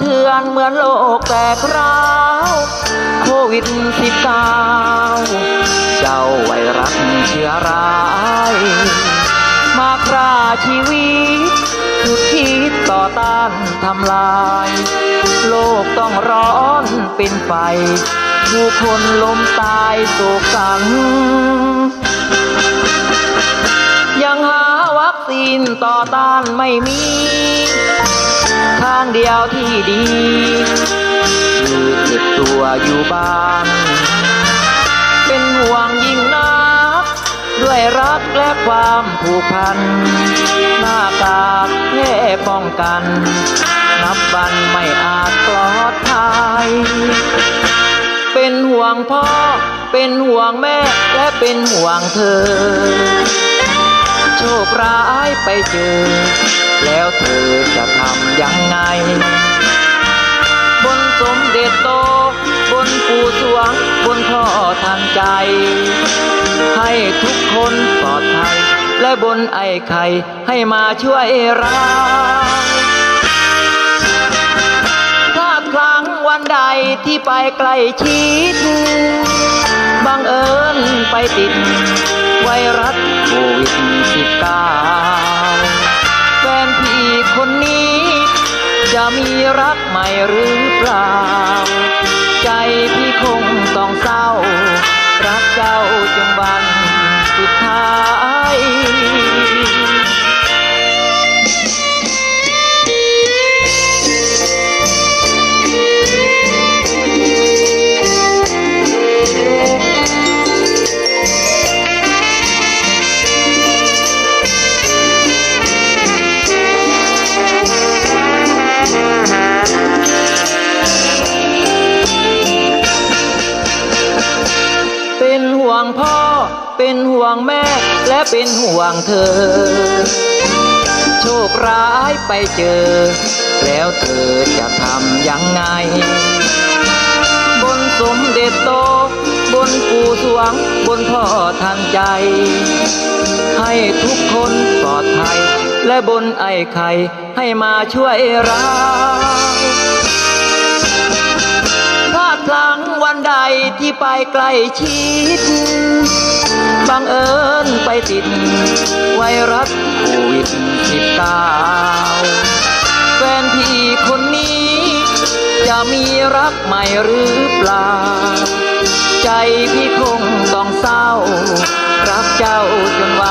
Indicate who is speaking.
Speaker 1: เทือนเหมือนโลกแตกร้าวโควิดสิบเก้าเจ้าไวรัสเชื้อร้าย มาคราชีวิตสุดคิดต่อต้านทำลาย โลกต้องร้อนเป็นไฟ ผู้คนล้มตายโศกสันยังหาวัคซีนต่อต้านไม่มี ทางเดียวที่ดีคือเก็บตัวอยู่บ้าน เป็นห่วงยิ่งนัก ด้วยรักและความผูกพัน หน้ากากแค่ป้องกัน นับวันไม่อาจปลอดภัย เป็นห่วงพ่อ เป็นห่วงแม่และเป็นห่วงเธอ โชคร้ายไปเจอ แล้วเธอ เด็จโต บนปู่สวง บนพ่อทันใจ ให้ทุกคนปลอดภัย และบนไอ้ไข่ให้มาช่วยเราถ้าครั้งวันใดที่ไปใกลชิดบังเอิญไปติด ไวรัสโควิดสิบเก้าแฟนพี่คนนี้จะมีรักใหม่หรือเปล่า เป็นห่วงพ่อ เป็นห่วงแม่ และเป็นห่วงเธอ โชคร้ายไปเจอ แล้วเธอจะทำยังไง บนสมเด็จโต บนปู่สวง บนพ่อทันใจ ให้ทุกคนปลอดภัย และบนไอ้ไข่ให้มาช่วยเรา ที่ไปใกล้ชิดบังเอิญไปติด ไวรัสโควิดสิบเก้าแฟนพี่คนนี้ จะมีรักใหม่หรือเปล่า ใจพี่คงต้องเศร้า รักเจ้าจนว